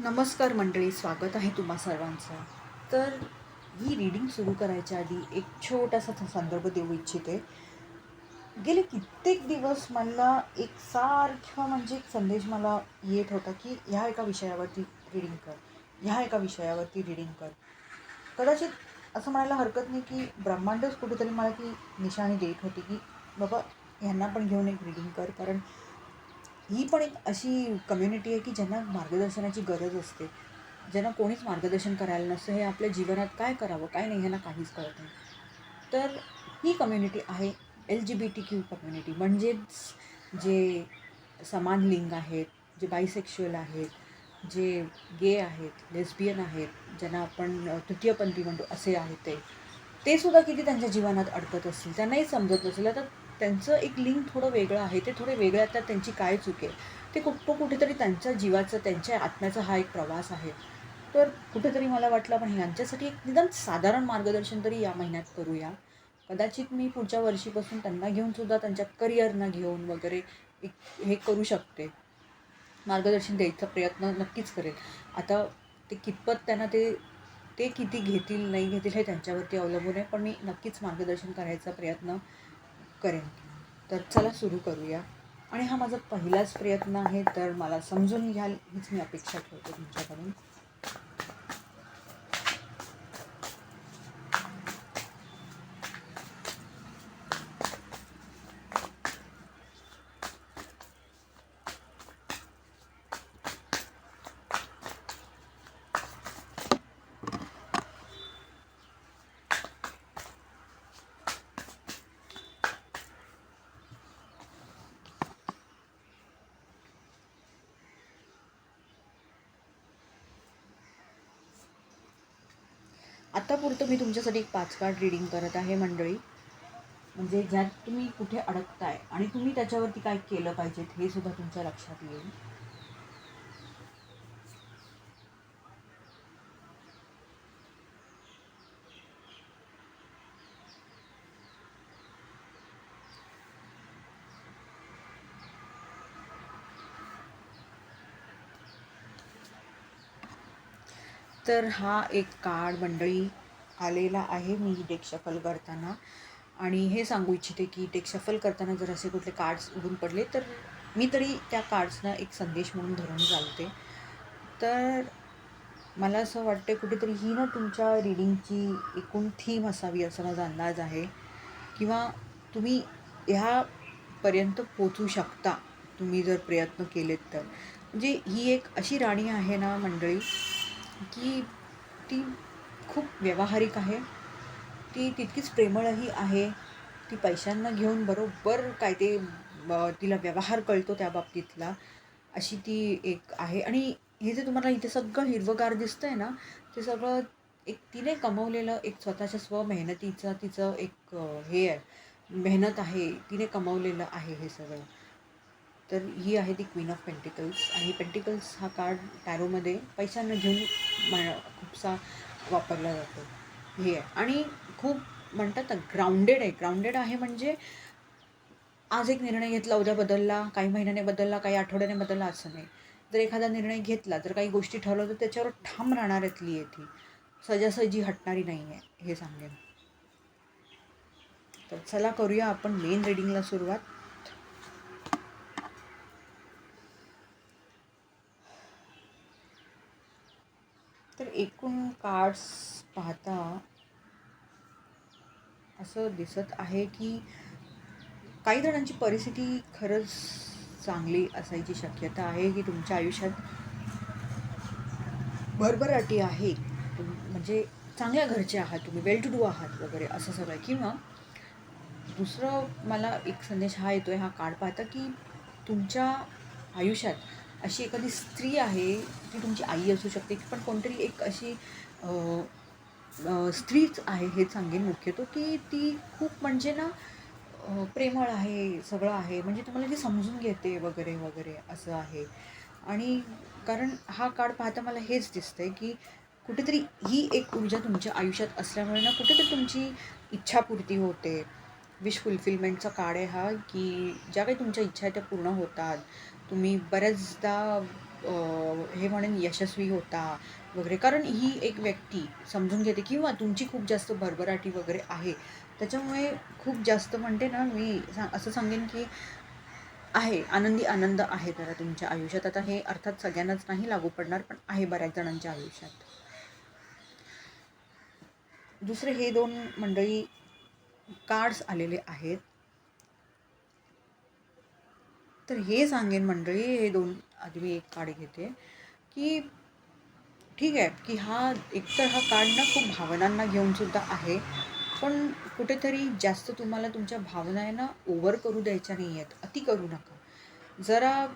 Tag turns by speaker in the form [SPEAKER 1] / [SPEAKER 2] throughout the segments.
[SPEAKER 1] नमस्कार मंडळी स्वागत आहे तुम्हा सर्वांचं. तर ही रीडिंग सुरू करायच्या आधी एक छोटासा संदर्भ देऊ इच्छिते. गेले कित्येक दिवस मला एक सारखा म्हणजे एक संदेश मला येत होता की ह्या एका विषयावरती रीडिंग कर ह्या एका विषयावरती रीडिंग कर. कदाचित असं म्हणायला हरकत नाही की ब्रह्मांडच कुठेतरी मला ती निशाणी देत होती की बाबा ह्यांना पण घेऊन एक रीडिंग कर कारण ही पण एक अशी कम्युनिटी आहे की ज्यांना मार्गदर्शनाची गरज असते. ज्यांना कोणीच मार्गदर्शन करायला नसतं हे आपल्या जीवनात काय करावं काय नाही ह्यांना काहीच कळत नाही. तर ही कम्युनिटी आहे L G B T Q community म्हणजेच जे समान लिंग आहेत जे बायसेक्शुअल आहेत जे गे आहेत लेस्बियन आहेत ज्यांना आपण तृतीयपंथी म्हणतो असे आहेत ते. ते सुद्धा किती त्यांच्या जीवनात अडकत असतील त्यांनाही समजत नसेल. आता त्यांचं एक लिंक थोडं वेगळं आहे. ते थोडे वेगळे आहेत त्यांची काय चूक आहे. ते कुठं कुठेतरी त्यांच्या जीवाचं त्यांच्या आत्म्याचा हा एक प्रवास आहे. तर कुठेतरी मला वाटलं पण यांच्यासाठी एक निदान साधारण मार्गदर्शन तरी या महिन्यात करूया. कदाचित मी पुढच्या वर्षीपासून त्यांना घेऊन सुद्धा त्यांच्या करिअरना घेऊन वगैरे एक हे करू शकते. मार्गदर्शन द्यायचा प्रयत्न नक्कीच करेल. आता ते कितपत त्यांना ते ते किती घेतील नाही घेतील हे त्यांच्यावरती अवलंबून आहे पण मी नक्कीच मार्गदर्शन करायचा प्रयत्न करेन. तर चला सुरू करूया. आणि हा माझा पहिलाच प्रयत्न आहे तर मला समजून घ्याल हीच मी अपेक्षा ठेवते तुमच्याकडून. आता पुरतं मी तुमच्यासाठी एक पाच कार्ड रिडिंग करत आहे मंडळी. म्हणजे ज्यात तुम्ही कुठे अडकताय आणि तुम्ही त्याच्यावरती काय केलं पाहिजेत हे सुद्धा तुमच्या लक्षात येईल. तर हा एक कार्ड मंडळी आलेला आहे मी डेक शफल करताना. आणि हे सांगू इच्छिते की डेक शफल करताना जर असे कुठले कार्ड्स उडून पडले तर मी तरी त्या कार्ड्सना एक संदेश म्हणून धरून चालते. तर मला असं वाटते कुठेतरी ही ना तुमच्या रिडिंगची एकूण थीम असावी असा माझा अंदाज आहे. किंवा तुम्ही ह्यापर्यंत पोचू शकता तुम्ही जर प्रयत्न केलेत तर. म्हणजे ही एक अशी राणी आहे ना मंडळी की ती खूप व्यावहारिक आहे. ती तितकीच प्रेमळही आहे. ती पैशांना घेऊन बरोबर काय ते तिला व्यवहार कळतो त्या बाबतीतला. अशी ती एक आहे. आणि हे जे तुम्हाला इथे सगळं हिरवगार दिसतं आहे ना ते सगळं एक तिने कमवलेलं एक स्वतःच्या स्वमेहनतीचं तिचं एक हे आहे. मेहनत आहे. तिने कमवलेलं आहे हे सगळं. तर ही आहे ती क्वीन ऑफ पेंटिकल्स आणि पेंटिकल्स हा कार्ड टॅरोमध्ये पैशांना घेऊन मा- खूपसा वापरला जातो. हे आहे. आणि खूप म्हणतात ना ग्राउंडेड आहे. ग्राउंडेड आहे म्हणजे आज एक निर्णय घेतला उद्या बदलला काही महिन्याने बदलला काही आठवड्याने बदलला असं नाही. जर एखादा निर्णय घेतला जर काही गोष्टी ठरवलं तर त्याच्यावर ठाम राहणाऱ्यातली आहे ती सहजासहजी हटणारी नाही आहे हे सांगेन. तर चला करूया आपण मेन रिडिंगला सुरुवात. तर एकूण कार्ड्स पाहता असं दिसत आहे की काही जणांची परिस्थिती खरंच चांगली असायची शक्यता आहे की तुमच्या आयुष्यात भरभराटी आहे. तुम- म्हणजे चांगल्या घरचे आहात तुम्ही वेल टू डू आहात वगैरे असं सगळं. किंवा दुसरं मला एक संदेश हा येतो आहे हा कार्ड पाहता की तुमच्या आयुष्यात अशी एखादी स्त्री आहे ती तुमची आई असू शकते पण कोणतरी एक अशी स्त्रीच आहे हे सांगेन मुख्यतो की ती खूप म्हणजे ना प्रेमळ आहे सगळं आहे. म्हणजे तुम्हाला ती समजून घेते वगैरे वगैरे असं आहे. आणि कारण हा कार्ड पाहता मला हेच दिसतं आहे की कुठेतरी ही एक ऊर्जा तुमच्या आयुष्यात असल्यामुळे ना कुठेतरी तुमची इच्छापूर्ती होते. विश फुलफिलमेंटचा कार्ड आहे हा की ज्या काही तुमच्या इच्छा आहेत त्या पूर्ण होतात. तुम्ही बऱ्याचदा हे म्हणेन यशस्वी होता वगैरे. कारण ही एक व्यक्ती समजून घेते किंवा तुमची खूप जास्त भरभराटी वगैरे आहे. त्याच्यामुळे खूप जास्त म्हणते ना मी सांग असं सांगेन की आहे. आनंदी आनंद आहे जरा तुमच्या आयुष्यात. आता हे अर्थात सगळ्यांनाच नाही लागू पडणार पण आहे बऱ्याच जणांच्या आयुष्यात. दुसरे हे दोन मंडळी कार्ड्स आलेले आहेत. तर हे सांगेन मंडळी हे दोन आधी मी एक कार्ड घेते. की ठीक आहे की हा एकतर हा कार्ड ना खूप भावनांना घेऊन सुद्धा आहे पण कुठेतरी जास्त तुम्हाला तुमच्या भावना आहे ना ओव्हर करू द्यायच्या नाही आहेत अति करू नका. जरा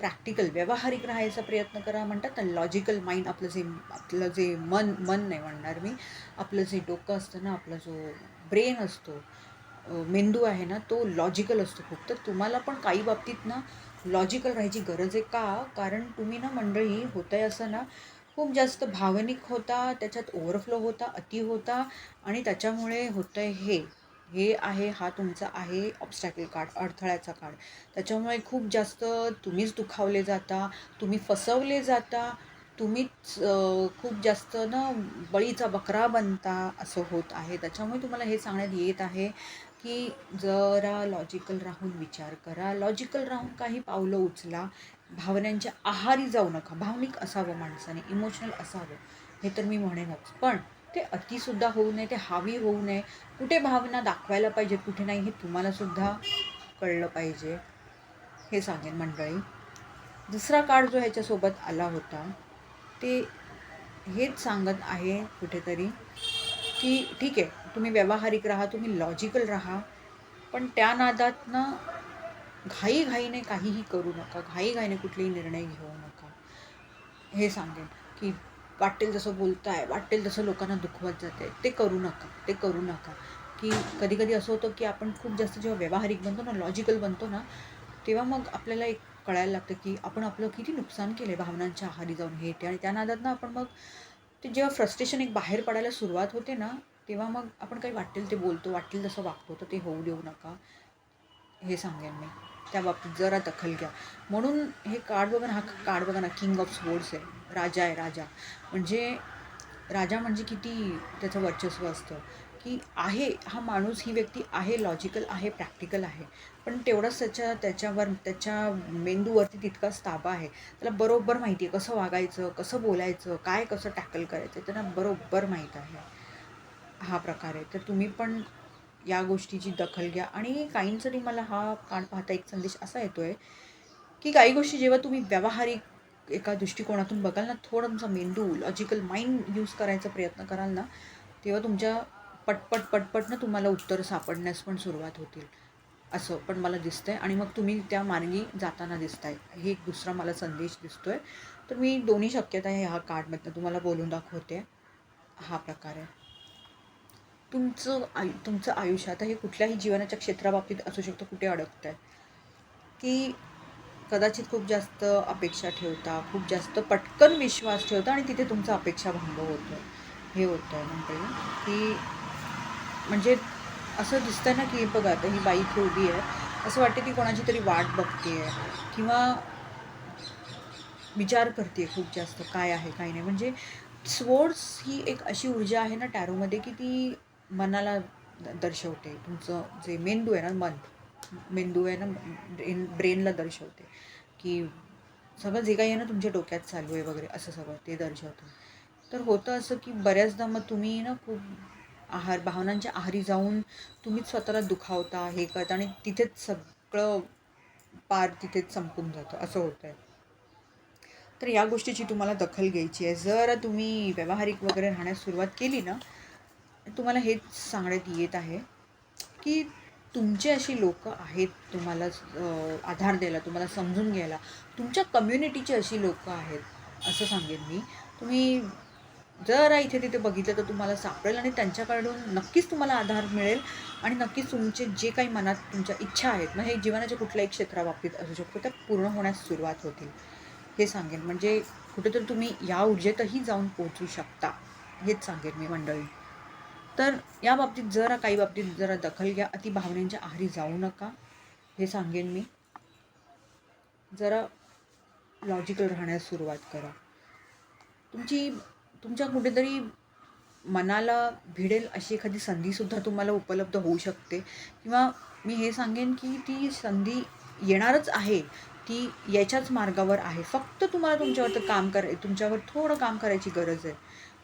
[SPEAKER 1] प्रॅक्टिकल व्यावहारिक राहायचा प्रयत्न करा म्हणतात ना लॉजिकल माइंड आपलं जे आपलं जे मन मन नाही म्हणणार मी आपलं जे डोकं असतं ना आपला जो ब्रेन असतो मेंदू आहे ना तो लॉजिकल असतो खूप. तर तुम्हाला पण काही बाबतीत ना लॉजिकल राहायची गरज आहे का? कारण तुम्ही ना मंडळी होत आहे असं ना खूप जास्त भावनिक होता त्याच्यात ओव्हरफ्लो होता अति होता आणि त्याच्यामुळे होतं आहे हे. हे आहे हा तुमचा आहे ऑब्स्टॅकल कार्ड अडथळ्याचा कार्ड त्याच्यामुळे खूप जास्त तुम्हीच दुखावले जाता तुम्ही फसवले जाता तुम्हीच खूप जास्त ना बळीचा बकरा बनता असं होत आहे. त्याच्यामुळे तुम्हाला हे सांगण्यात येत आहे. की जरा लॉजिकल राहून विचार करा. लॉजिकल राहून काही पावलं उचला. भावनांच्या आहारी जाऊ नका. भावनिक असावं माणसाने. इमोशनल असावं. हे तर मी म्हणेनच. पण ते अतिसुद्धा होऊ नये ते हावी होऊ नये. कुठे भावना दाखवायला पाहिजे कुठे नाही हे तुम्हालासुद्धा कळलं पाहिजे. हे सांगेन मंडळी. दुसरा कार्ड जो ह्याच्यासोबत आला होता ते हेच सांगत आहे कुठेतरी की ठीक आहे तुम्ही व्यावहारिक राहा तुम्ही लॉजिकल राहा. पण त्या नादातनं घाईघाईने काहीही करू नका घाईघाईने कुठलेही निर्णय घेऊ नका. हे सांगेन की वाटेल जसं बोलताय वाटेल तसं लोकांना दुखवत जाते. ते करू नका ते करू नका. की कधी कधी असं होतं की आपण खूप जास्त जेव्हा व्यावहारिक बनतो ना लॉजिकल बनतो ना तेव्हा मग आपल्याला एक कळायला लागतं की आपण आपलं किती नुकसान केलं आहे भावनांच्या आहारी जाऊन हे ते. आणि त्या नादात ना आपण मग ते जेव्हा फ्रस्ट्रेशन एक बाहेर पडायला सुरुवात होते ना तेव्हा मग आपण काही वाटेल ते बोलतो वाटेल तसं वागतो तर ते होऊ देऊ नका हे सांगेन मी. त्या बाबतीत जरा दखल घ्या. म्हणून हे कार्ड बघा ना हा कार्ड बघा ना किंग ऑफ स्पोर्ट्स आहे. राजा आहे राजा. म्हणजे राजा म्हणजे किती त्याचं वर्चस्व असतं. की आहे हा माणूस ही व्यक्ती आहे लॉजिकल आहे प्रॅक्टिकल आहे. पण तेवढंच त्याच्या त्याच्यावर त्याच्या मेंदूवरती तितकाच ताबा आहे. त्याला बरोबर माहिती आहे कसं वागायचं कसं बोलायचं काय कसं टॅकल करायचं त्यांना बरोबर माहीत आहे. हा प्रकार आहे. तर तुम्ही पण या गोष्टीची दखल घ्या. आणि काहींसाठी मला हा कान पाहता एक संदेश असा येतो आहे की काही गोष्टी जेव्हा तुम्ही व्यावहारिक एका दृष्टिकोनातून बघाल ना थोडं तुमचा मेंदू लॉजिकल माइंड यूज करायचा प्रयत्न कराल ना तेव्हा तुमच्या पटपट पटपट ना तुम्हाला उत्तर सापडण्यास पण सुरुवात होतील. असं पण मला दिसतंय. आणि मग तुम्ही त्या मार्गी जाताना दिसताय. हे एक दुसरा मला संदेश दिसतोय. तर मी दोन्ही शक्यता ह्या कार्डमधनं तुम्हाला बोलून दाखवते. हा प्रकार आहे. तुमचं आयु तुमचं आयुष्य आता हे कुठल्याही जीवनाच्या क्षेत्राबाबतीत असू शकतं कुठे अडकतं आहे की कदाचित खूप जास्त अपेक्षा ठेवता खूप जास्त पटकन विश्वास ठेवता आणि तिथे तुमचा अपेक्षा भंग होतो हे होतं आहे म्हणजे की म्हणजे असं दिसतं ना की बघा आता ही बाई इथे उभी आहे. असं वाटतं की कोणाची तरी वाट बघते आहे किंवा विचार करते खूप जास्त काय आहे काय नाही. म्हणजे स्पोर्ट्स ही एक अशी ऊर्जा आहे ना टॅरोमध्ये की ती मनाला द- दर्शवते. तुमचं जे मेंदू आहे ना मन मेंदू आहे ना ब्रेन ब्रेनला दर्शवते. की सगळं जे काही आहे ना तुमच्या डोक्यात चालू आहे वगैरे असं सगळं ते दर्शवतं. तर होतं असं की बऱ्याचदा मग तुम्ही ना खूप आहार भावनांच्या आहारी जाऊन तुम्हीच स्वतःला दुखावता हे करता आणि तिथेच सगळं पार तिथेच संपून जातं. असं होतं आहे तर या गोष्टीची तुम्हाला दखल घ्यायची आहे. जर तुम्ही व्यावहारिक वगैरे राहण्यास सुरुवात केली ना तुम्हाला हेच सांगण्यात येत आहे की तुमचे अशी लोक आहेत तुम्हाला आधार द्यायला तुम्हाला समजून घ्यायला तुमच्या कम्युनिटीची अशी लोक आहेत असं सांगेन मी. तुम्ही जरा इथे तिथे बघितलं तर तुम्हाला सापडेल आणि त्यांच्याकडून नक्कीच तुम्हाला आधार मिळेल आणि नक्कीच तुमचे जे काही मनात तुमच्या इच्छा आहेत मग हे जीवनाच्या कुठल्याही क्षेत्राबाबतीत असू शकतो त्या पूर्ण होण्यास सुरुवात होतील. हे सांगेन. म्हणजे कुठेतरी तुम्ही या ऊर्जेतही जाऊन पोहोचू शकता हेच सांगेन मी मंडळी. तर या बाबतीत जरा काही बाबतीत जरा दखल घ्या. अति भावनेच्या आहारी जाऊ नका हे सांगेन मी. जरा लॉजिकल राहण्यास सुरुवात करा. तुमची तुमच्या कुठेतरी मनाला भिडेल अशी एखादी संधीसुद्धा तुम्हाला उपलब्ध होऊ शकते. किंवा मी हे सांगेन की ती संधी येणारच आहे ती याच्याच मार्गावर आहे. फक्त तुम्हाला तुमच्यावर काम कराय तुमच्यावर थोडं काम करायची गरज आहे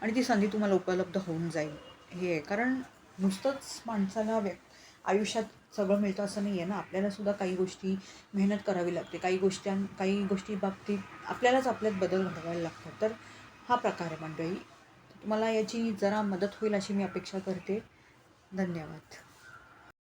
[SPEAKER 1] आणि ती संधी तुम्हाला उपलब्ध होऊन जाईल. हे आहे. कारण नुसतंच माणसाला व्य आयुष्यात सगळं मिळतं असं नाही आहे ना. आपल्याला सुद्धा काही गोष्टी मेहनत करावी लागते. काही गोष्टी काही गोष्टी बाबतीत आपल्यालाच आपल्यात बदल घडवायला लागतात. तर हा प्रकार आहे मंडळी. तुम्हाला याची जरा मदत होईल अशी मी अपेक्षा करते. धन्यवाद.